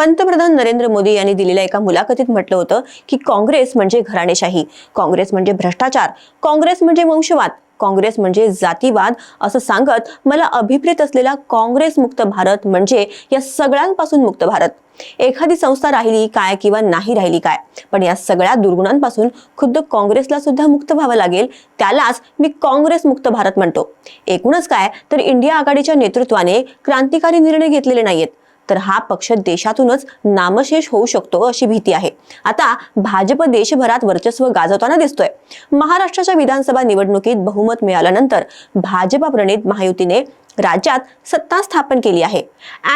पंतप्रधान नरेंद्र मोदी यांनी दिलेल्या एका मुलाखतीत म्हटलं होतं की काँग्रेस म्हणजे घराणेशाही काँग्रेस म्हणजे भ्रष्टाचार काँग्रेस म्हणजे वंशवाद काँग्रेस म्हणजे जातीवाद असं सांगत मला अभिप्रेत असलेला काँग्रेस मुक्त भारत म्हणजे या सगळ्यांपासून मुक्त भारत. एखादी संस्था राहिली काय किंवा नाही राहिली काय पण या सगळ्या दुर्गुणांपासून खुद्द काँग्रेसला सुद्धा मुक्त व्हावं लागेल त्यालाच मी काँग्रेस मुक्त भारत म्हणतो. एकूणच काय तर इंडिया आघाडीच्या नेतृत्वाने क्रांतिकारी निर्णय घेतलेले नाहीयेत. तर हा पक्ष देशातूनच नामशेष होऊ शकतो अशी भीती आहे. आता भाजप देशभरात वर्चस्व गाजवताना दिसतोय. महाराष्ट्राच्या विधानसभा निवडणुकीत बहुमत मिळाल्यानंतर भाजपा प्रणित महायुतीने राज्यात सत्ता स्थापन केली आहे.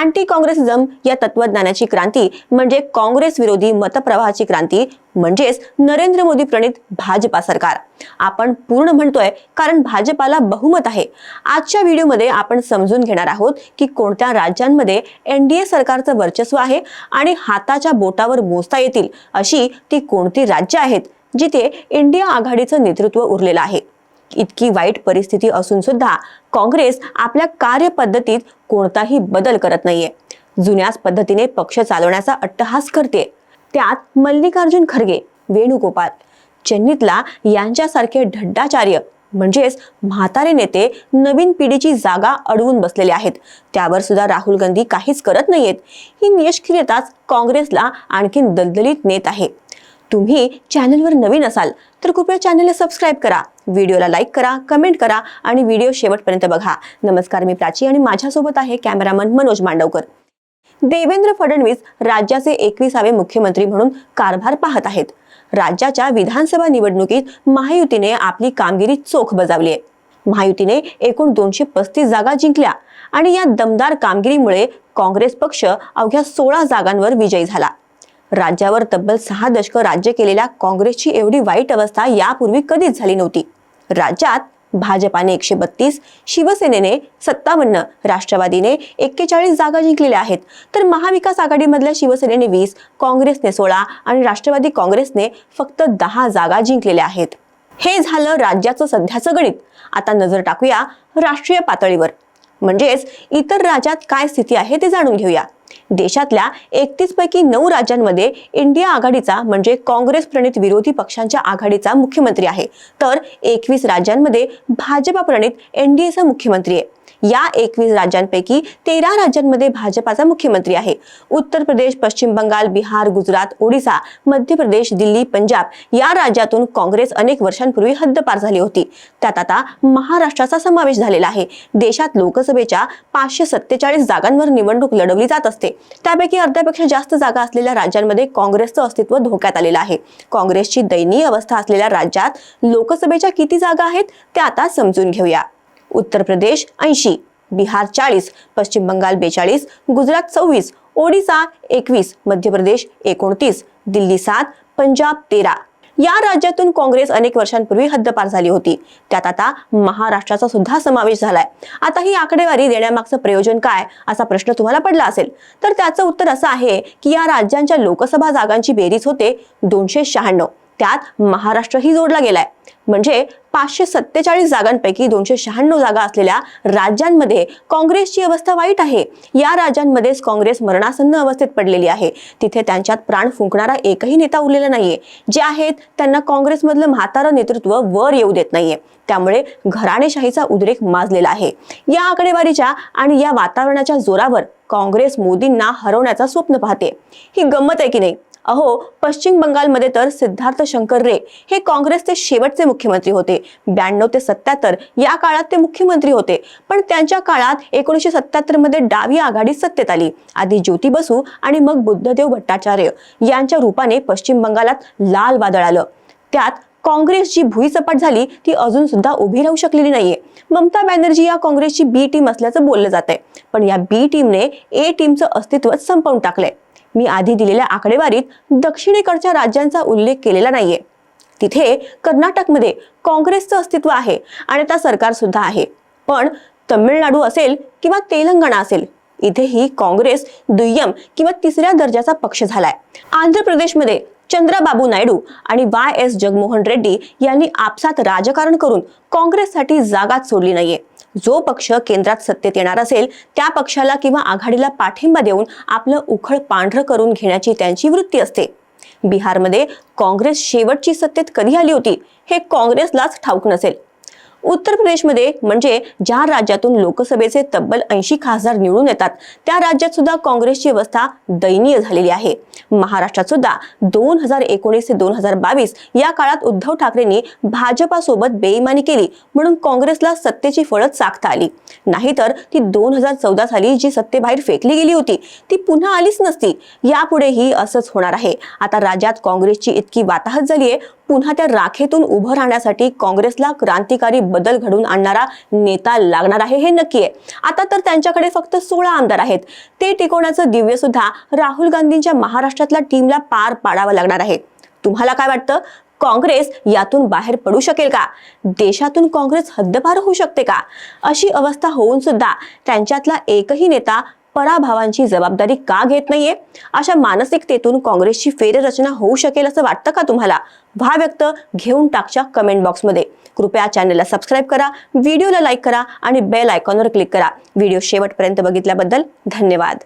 अँटी काँग्रेसिझम या तत्वज्ञानाची क्रांती म्हणजे काँग्रेस विरोधी मतप्रवाहाची क्रांती म्हणजेच नरेंद्र मोदी प्रणित भाजपा सरकार. आपण पूर्ण म्हणतोय कारण भाजपाला बहुमत आहे. आजच्या व्हिडिओमध्ये आपण समजून घेणार आहोत की कोणत्या राज्यांमध्ये एनडीए सरकारचं वर्चस्व आहे आणि हाताच्या बोटावर मोजता येतील अशी ती कोणती राज्य आहेत जिथे इंडिया आघाडीचं नेतृत्व उरलेलं आहे. इतकी वाईट परिस्थिती असून सुद्धा काँग्रेस आपल्या कार्यपद्धतीत कोणताही बदल करत नाहीये. जुन्याच पद्धतीने पक्ष चालवण्याचा अट्टहास करते. त्यात मल्लिकार्जुन खरगे वेणुगोपाल चेन्नीतला यांच्यासारखे ढड्डाचार्य म्हणजेच म्हातारे नेते नवीन पिढीची जागा अडवून बसलेले आहेत. त्यावर सुद्धा राहुल गांधी काहीच करत नाहीयेत. ही निष्क्रियताच काँग्रेसला आणखीन दलदलीत नेत आहे. तुम्ही चॅनलवर नवीन असाल तर कृपया चॅनलला सबस्क्राईब करा व्हिडिओला लाईक करा कमेंट करा आणि व्हिडिओ शेवटपर्यंत बघा. नमस्कार मी प्राची आणि माझ्यासोबत आहे कॅमेरामन मनोज मांडवकर. देवेंद्र फडणवीस राज्याचे एकविसावे मुख्यमंत्री म्हणून कारभार पाहत आहेत. राज्याच्या विधानसभा निवडणुकीत महायुतीने आपली कामगिरी चोख बजावली आहे महायुतीने एकूण दोनशे पस्तीस जागा जिंकल्या आणि या दमदार कामगिरीमुळे काँग्रेस पक्ष अवघ्या सोळा जागांवर विजयी झाला. राज्यावर तब्बल सहा दशकं राज्य केलेल्या काँग्रेसची एवढी वाईट अवस्था यापूर्वी कधीच झाली नव्हती. राज्यात भाजपाने एकशे बत्तीस शिवसेनेने सत्तावन्न राष्ट्रवादीने एक्केचाळीस जागा जिंकलेल्या आहेत. तर महाविकास आघाडीमधल्या शिवसेनेने वीस काँग्रेसने सोळा आणि राष्ट्रवादी काँग्रेसने फक्त दहा जागा जिंकलेल्या आहेत. हे झालं राज्याचं सध्याचं गणित. आता नजर टाकूया राष्ट्रीय पातळीवर. म्हणजेच इतर राज्यात काय स्थिती आहे ते जाणून घेऊया. देशातल्या एकतीस पैकी नऊ राज्यांमध्ये इंडिया आघाडीचा म्हणजे काँग्रेस प्रणित विरोधी पक्षांच्या आघाडीचा मुख्यमंत्री आहे. तर एकवीस राज्यांमध्ये भाजपा प्रणित एनडीएचा मुख्यमंत्री आहे. या एकवीस राज्यांपैकी तेरा राज्यांमध्ये भाजपाचा मुख्यमंत्री आहे. उत्तर प्रदेश पश्चिम बंगाल बिहार गुजरात ओडिसा मध्य प्रदेश दिल्ली पंजाब या राज्यातून काँग्रेस अनेक वर्षांपूर्वी हद्दपार झाली होती. त्यात आता महाराष्ट्राचा समावेश झालेला आहे. देशात लोकसभेच्या पाचशे सत्तेचाळीस जागांवर निवडणूक लढवली जात असते. त्यापैकी अर्ध्यापेक्षा जास्त जागा असलेल्या राज्यांमध्ये काँग्रेसचं अस्तित्व धोक्यात आलेलं आहे. काँग्रेसची दयनीय अवस्था असलेल्या राज्यात लोकसभेच्या किती जागा आहेत ते आता समजून घेऊया. उत्तर प्रदेश ऐंशी बिहार चाळीस पश्चिम बंगाल बेचाळीस गुजरात सव्वीस ओडिसा एकवीस मध्य प्रदेश एकोणतीस दिल्ली सात पंजाब तेरा. या राज्यातून काँग्रेस अनेक वर्षांपूर्वी हद्दपार झाली होती. त्यात आता महाराष्ट्राचा सुद्धा समावेश झालाय. आता ही आकडेवारी देण्यामागचं प्रयोजन काय असा प्रश्न तुम्हाला पडला असेल. तर त्याचं उत्तर असं आहे की या राज्यांच्या लोकसभा जागांची बेरीज होते दोनशे शहाण्णव. त्यात महाराष्ट्रही जोडला गेलाय. म्हणजे पाचशे सत्तेचाळीस जागांपैकी दोनशे शहाण्णव जागा असलेल्या राज्यांमध्ये काँग्रेसची अवस्था वाईट आहे. या राज्यांमध्येच काँग्रेस मरणासन्न अवस्थेत पडलेली आहे. तिथे त्यांच्यात प्राण फुंकणारा एकही नेता उरलेला नाहीये. जे आहेत त्यांना काँग्रेसमधलं म्हातारं नेतृत्व वर येऊ देत नाहीये. त्यामुळे घराणेशाहीचा उद्रेक माजलेला आहे. या आकडेवारीच्या आणि या वातावरणाच्या जोरावर काँग्रेस मोदींना हरवण्याचा स्वप्न पाहते. ही गंमत आहे की नाही? अहो पश्चिम बंगालमध्ये तर सिद्धार्थ शंकर रे हे काँग्रेसचे शेवटचे मुख्यमंत्री होते. ब्याण्णव ते सत्याहत्तर या काळात ते मुख्यमंत्री होते. पण त्यांच्या काळात एकोणीसशे सत्याहत्तरमध्ये डावी आघाडी सत्तेत आली. आधी ज्योती बसू आणि मग बुद्धदेव भट्टाचार्य यांच्या रूपाने पश्चिम बंगालात लाल वादळ आलं. त्यात काँग्रेस जी भुईसपाट झाली ती अजून सुद्धा उभी राहू शकलेली नाहीये. ममता बॅनर्जी या काँग्रेसची बी टीम असल्याचं बोललं जात आहे पण या बी टीमने ए टीमचं अस्तित्व संपवून टाकलंय. मी आधी दिलेल्या आकडेवारीत दक्षिणेकडच्या राज्यांचा उल्लेख केलेला नाहीये. तिथे कर्नाटकमध्ये काँग्रेसचं अस्तित्व आहे आणि त्या सरकार सुद्धा आहे. पण तमिळनाडू असेल किंवा तेलंगणा असेल इथेही काँग्रेस दुय्यम किंवा तिसऱ्या दर्जाचा पक्ष झालाय. आंध्र प्रदेशमध्ये चंद्राबाबू नायडू आणि वाय एस जगमोहन रेड्डी यांनी आपसात राजकारण करून काँग्रेससाठी जागाच सोडली नाहीये. जो पक्ष केंद्रात सत्तेत येणार असेल त्या पक्षाला किंवा आघाडीला पाठिंबा देऊन आपलं उखळ पांढरं करून घेण्याची त्यांची वृत्ती असते. बिहारमध्ये काँग्रेस शेवटची सत्तेत कधी आली होती हे काँग्रेसलाच ठाऊक नसेल. उत्तर प्रदेशमध्ये म्हणजे ज्या राज्यातून लोकसभेचे तब्बल ऐंशी खासदार निवडून येतात त्या राज्यात सुद्धा काँग्रेसची अवस्था दयनीय झालेली आहे. महाराष्ट्रात सुद्धा दोन हजार एकोणीस ते दोन हजार बावीस या काळात उद्धव ठाकरेंनी भाजपासोबत बेईमानी केली म्हणून काँग्रेसला सत्तेची फळं चाकता आली. नाहीतर ती दोन हजार चौदा साली जी सत्तेबाहेर फेकली गेली होती ती पुन्हा आलीच नसती. यापुढेही असंच होणार आहे. आता राज्यात काँग्रेसची इतकी वाताहत झाली आहे पुन्हा त्या राखेतून उभं राहण्यासाठी काँग्रेसला क्रांतिकारी बदल घडवून आणणारा नेता लागणार आहे हे नक्की आहे. आता तर त्यांच्याकडे फक्त सोळा आमदार आहेत. ते टिकवण्याचं दिव्य सुद्धा राहुल गांधींच्या महाराष्ट्रातल्या टीमला पार पाडावं लागणार आहे. तुम्हाला काय वाटतं? काँग्रेस यातून बाहेर पडू शकेल का? देशातून काँग्रेस हद्दपार होऊ शकते का? अशी अवस्था होऊन सुद्धा त्यांच्यातला एकही नेता पराभवांची जबाबदारी का घेत नाहीये? अशा मानसिकतेतून काँग्रेसची फेररचना होऊ शकेल असं वाटतं का तुम्हाला? व्हा व्यक्त घेऊन टाकच्या कमेंट बॉक्समध्ये कृपया चॅनलला सबस्क्राईब करा व्हिडिओला लाईक करा आणि बेल आयकॉनवर क्लिक करा. व्हिडिओ शेवटपर्यंत बघितल्याबद्दल धन्यवाद.